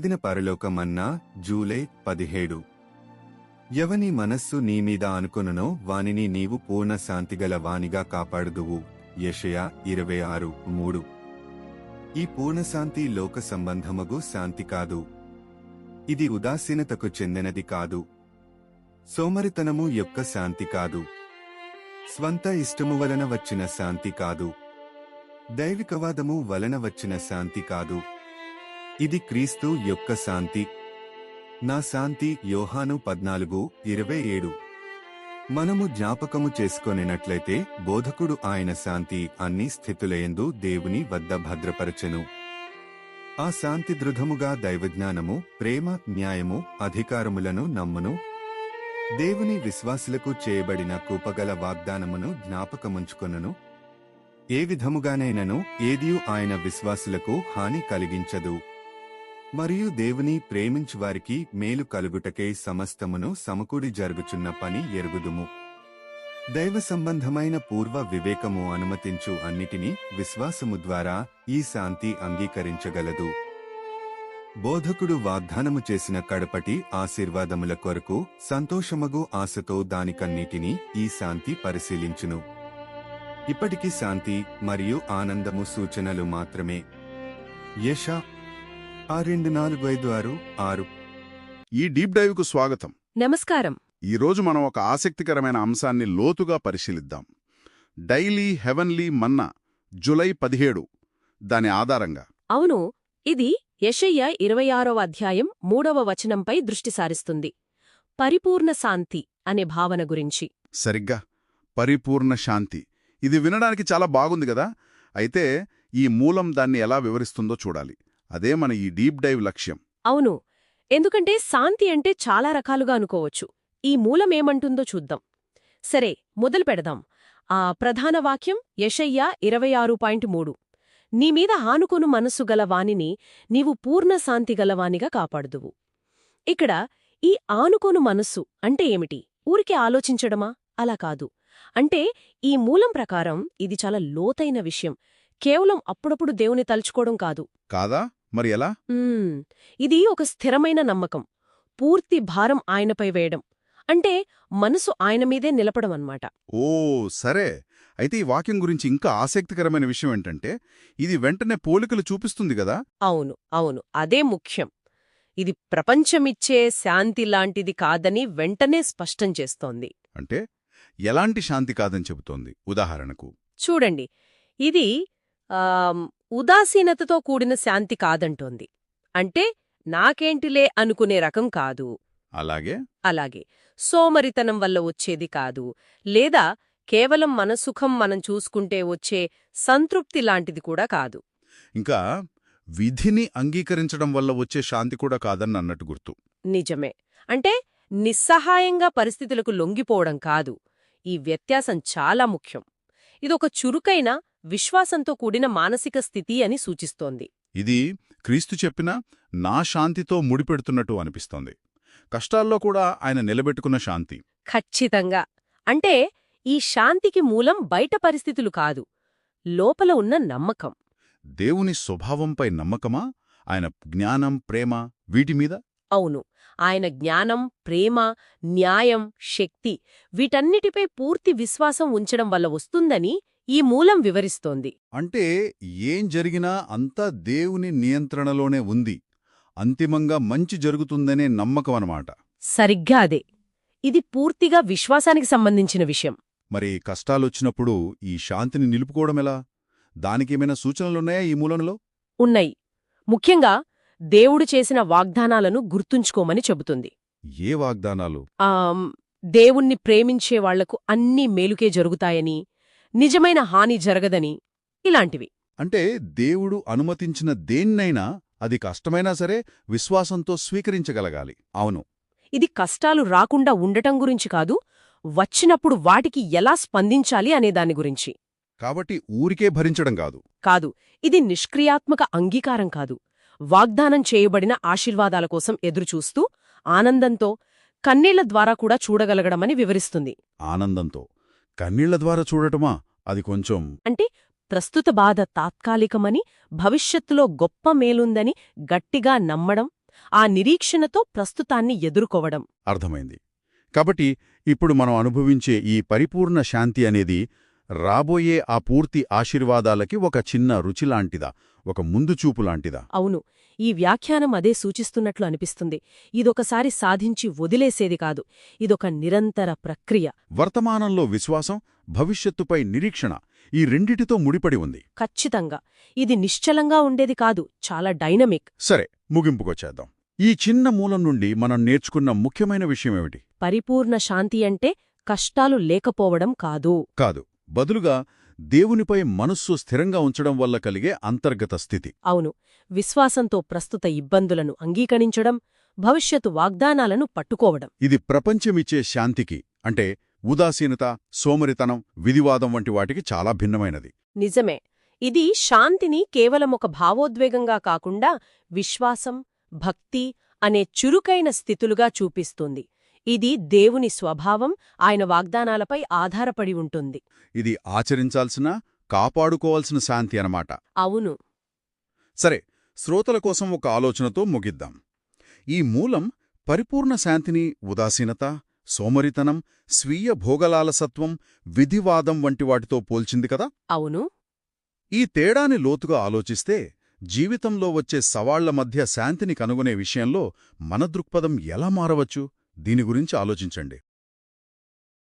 ప్రతిదిన పరలోకమన్నా July పదిహేడు. ఎవని మనస్సు నీమీద అనుకుననో వానిని నీవు పూర్ణ శాంతిగల వానిగా కాపాడుదువు. యెషయా ఇరవై ఆరు మూడు. ఈ పూర్ణశాంతి లోక సంబంధముగు శాంతి కాదు. ఇది ఉదాసీనతకు చెందినది కాదు. సోమరితనము యొక్క శాంతి కాదు. స్వంత ఇష్టము వలన వచ్చిన శాంతి కాదు. దైవికవాదము వలన వచ్చిన శాంతి కాదు. ఇది క్రీస్తు యొక్క శాంతి. నా శాంతి యోహాను పద్నాలుగు ఇరవై ఏడు. మనము జ్ఞాపకము చేసుకొనినట్లయితే బోధకుడు ఆయన శాంతి అన్ని స్థితులయందు దేవుని వద్ద భద్రపరచెను. ఆ శాంతి దృఢముగా దైవజ్ఞానము ప్రేమ న్యాయము అధికారములను నమ్మును. దేవుని విశ్వాసులకు చేయబడిన కూపగల వాగ్దానమును జ్ఞాపకముంచుకొనును. ఏ విధముగానైనను ఏదియు ఆయన విశ్వాసులకు హాని కలిగించదు. మరియు దేవుని ప్రేమించు వారికి మేలు కలుగుటకై సమస్తమును సమకూడి జరుగుచున్న పని ఎరుగుదుము. దైవ సంబంధమైన పూర్వ వివేకము అనుమతించు అన్నిటినీ విశ్వాసము ద్వారా ఈ శాంతి అంగీకరించగలదు. బోధకుడు వాగ్దానము చేసిన కడపటి ఆశీర్వాదముల కొరకు సంతోషమగు ఆశతో దానికన్నిటినీ ఈ శాంతి పరిశీలించును. ఇప్పటికీ శాంతి మరియు ఆనందము సూచనలు మాత్రమే. యశ ఆ రెండు నాలుగు ఐదు ఆరు ఆరు. ఈ డీప్ డైవ్కు స్వాగతం. నమస్కారం. ఈరోజు మనం ఒక ఆసక్తికరమైన అంశాన్ని లోతుగా పరిశీలిద్దాం. డైలీ హెవెన్లీ మన్నా జులై పదిహేడు. దాని ఆధారంగా. అవును ఇది యెషయ్య ఇరవై ఆరవ అధ్యాయం మూడవ వచనంపై దృష్టి సారిస్తుంది. పరిపూర్ణ శాంతి అనే భావన గురించి. సరిగ్గా. పరిపూర్ణ శాంతి. ఇది వినడానికి చాలా బాగుంది కదా? అయితే ఈ మూలం దాన్ని ఎలా వివరిస్తుందో చూడాలి. అదే మన ఈ డీప్ డైవ్ లక్ష్యం. అవును. ఎందుకంటే శాంతి అంటే చాలా రకాలుగా అనుకోవచ్చు. ఈ మూలమేమంటుందో చూద్దాం. సరే మొదలు పెడదాం. ఆ ప్రధాన వాక్యం యెషయ్య ఇరవై ఆరు పాయింట్ మూడు. నీమీద ఆనుకొను మనస్సు గల వానిని నీవు పూర్ణ శాంతి గలవానిగా కాపాడుదువు. ఇక్కడ ఈ ఆనుకొను మనస్సు అంటే ఏమిటి? ఊరికే ఆలోచించడమా? అలా కాదు. అంటే ఈ మూలం ప్రకారం ఇది చాలా లోతైన విషయం. కేవలం అప్పుడప్పుడు దేవుని తలుచుకోవడం కాదు. కాదా? మరి ఎలా. ఇది ఒక స్థిరమైన నమ్మకం. పూర్తి భారం ఆయనపై వేయడం. అంటే మనసు ఆయన మీదే నిలపడం అన్నమాట. ఓ సరే. అయితే ఈ వాక్యం గురించి ఇంకా ఆసక్తికరమైన విషయం ఏంటంటే ఇది వెంటనే పోలికలు చూపిస్తుంది కదా? అవును అవును. అదే ముఖ్యం. ఇది ప్రపంచమిచ్చే శాంతి లాంటిది కాదని వెంటనే స్పష్టం చేస్తోంది. అంటే ఎలాంటి శాంతి కాదని చెబుతోంది? ఉదాహరణకు. చూడండి. ఇది ఉదాసీనతతో కూడిన శాంతి కాదంటోంది. అంటే నాకేంటిలే అనుకునే రకం కాదు. అలాగే? అలాగే. సోమరితనం వల్ల వచ్చేది కాదు. లేదా కేవలం మన సుఖం మనం చూసుకుంటే వచ్చే సంతృప్తి లాంటిది కూడా కాదు. ఇంకా విధిని అంగీకరించడం వల్ల వచ్చే శాంతి కూడా కాదని అన్నట్టు గుర్తు. నిజమే. అంటే నిస్సహాయంగా పరిస్థితులకు లొంగిపోవడం కాదు. ఈ వ్యత్యాసం చాలా ముఖ్యం. ఇదొక చురుకైన విశ్వాసంతో కూడిన మానసిక స్థితి అని సూచిస్తోంది. ఇది క్రీస్తు చెప్పిన నా శాంతితో ముడిపెడుతున్నట్టు అనిపిస్తోంది. కష్టాల్లో కూడా ఆయన నిలబెట్టుకున్న శాంతి. ఖచ్చితంగా. అంటే ఈ శాంతికి మూలం బయట పరిస్థితులు కాదు లోపల ఉన్న నమ్మకం. దేవుని స్వభావంపై నమ్మకమా? ఆయన జ్ఞానం ప్రేమ వీటి మీద? అవును. ఆయన జ్ఞానం ప్రేమ న్యాయం శక్తి వీటన్నిటిపై పూర్తి విశ్వాసం ఉంచడం వల్ల వస్తుందని ఈ మూలం వివరిస్తోంది. అంటే ఏం జరిగినా అంతా దేవుని నియంత్రణలోనే ఉంది. అంతిమంగా మంచి జరుగుతుందనే నమ్మకం అన్నమాట. సరిగ్గా అదే. ఇది పూర్తిగా విశ్వాసానికి సంబంధించిన విషయం. మరి కష్టాలొచ్చినప్పుడు ఈ శాంతిని నిలుపుకోవడం ఎలా? దానికేమైనా సూచనలున్నాయా ఈ మూలంలో? ఉన్నాయి. ముఖ్యంగా దేవుడు చేసిన వాగ్దానాలను గుర్తుంచుకోమని చెబుతుంది. ఏ వాగ్దానాలు? ఆమ్, దేవుణ్ణి ప్రేమించే వాళ్ళకు అన్నీ మేలుకే జరుగుతాయని నిజమైన హాని జరగదని ఇలాంటివి. అంటే దేవుడు అనుమతించిన దేన్నైనా అది కష్టమైనా సరే విశ్వాసంతో స్వీకరించగలగాలి. అవును. ఇది కష్టాలు రాకుండా ఉండటం గురించి కాదు వచ్చినప్పుడు వాటికి ఎలా స్పందించాలి అనే దాని గురించి. కాబట్టి ఊరికే భరించడం కాదు. కాదు ఇది నిష్క్రియాత్మక అంగీకారం కాదు. వాగ్దానం చేయబడిన ఆశీర్వాదాల కోసం ఎదురుచూస్తూ ఆనందంతో కన్నీళ్ళ ద్వారా కూడా చూడగలగడమని వివరిస్తుంది. ఆనందంతో. కన్నీళ్ళ ద్వారా చూడటమా? అది కొంచెం. అంటే ప్రస్తుత బాధ తాత్కాలికమని భవిష్యత్తులో గొప్ప మేలుందని గట్టిగా నమ్మడం ఆ నిరీక్షణతో ప్రస్తుతాన్ని ఎదుర్కోవడం. అర్థమైంది. కాబట్టి ఇప్పుడు మనం అనుభవించే ఈ పరిపూర్ణ శాంతి అనేది రాబోయే ఆ పూర్తి ఆశీర్వాదాలకి ఒక చిన్న రుచిలాంటిదా ఒక ముందుచూపు లాంటిదా అవును. ఈ వ్యాఖ్యానం అదే సూచిస్తున్నట్లు అనిపిస్తుంది. ఇదొకసారి సాధించి వదిలేసేది కాదు. ఇదొక నిరంతర ప్రక్రియ. వర్తమానంలో విశ్వాసం భవిష్యత్తుపై నిరీక్షణ ఈ రెండిటితో ముడిపడి ఉంది. ఖచ్చితంగా. ఇది నిశ్చలంగా ఉండేది కాదు. చాలా డైనమిక్. సరే ముగింపుకొచ్చేద్దాం. ఈ చిన్న మూలం నుండి మనం నేర్చుకున్న ముఖ్యమైన విషయమేమిటి? పరిపూర్ణ శాంతి అంటే కష్టాలు లేకపోవడం కాదు. కాదు. బదులుగా దేవునిపై మనస్సు స్థిరంగా ఉంచడం వల్ల కలిగే అంతర్గత స్థితి. అవును. విశ్వాసంతో ప్రస్తుత ఇబ్బందులను అంగీకరించడం భవిష్యత్తు వాగ్దానాలను పట్టుకోవడం. ఇది ప్రపంచమిచ్చే శాంతికి అంటే ఉదాసీనత సోమరితనం విధివాదం వంటి వాటికి చాలా భిన్నమైనది. నిజమే. ఇది శాంతిని కేవలం ఒక భావోద్వేగంగా కాకుండా విశ్వాసం భక్తి అనే చురుకైన స్థితులుగా చూపిస్తుంది. ఇది దేవుని స్వభావం ఆయన వాగ్దానాలపై ఆధారపడి ఉంటుంది. ఇది ఆచరించాల్సిన కాపాడుకోవాల్సిన శాంతి అన్నమాట. అవును. సరే శ్రోతల కోసం ఒక ఆలోచనతో ముగిద్దాం. ఈ మూలం పరిపూర్ణ శాంతిని ఉదాసీనత సోమరితనం స్వీయ భోగలాలసత్వం విధివాదం వంటి వాటితో పోల్చింది కదా? అవును. ఈ తేడాని లోతుగా ఆలోచిస్తే జీవితంలో వచ్చే సవాళ్ళ మధ్య శాంతిని కనుగొనే విషయంలో మన దృక్పథం ఎలా మారవచ్చు? దీని గురించి ఆలోచించండి.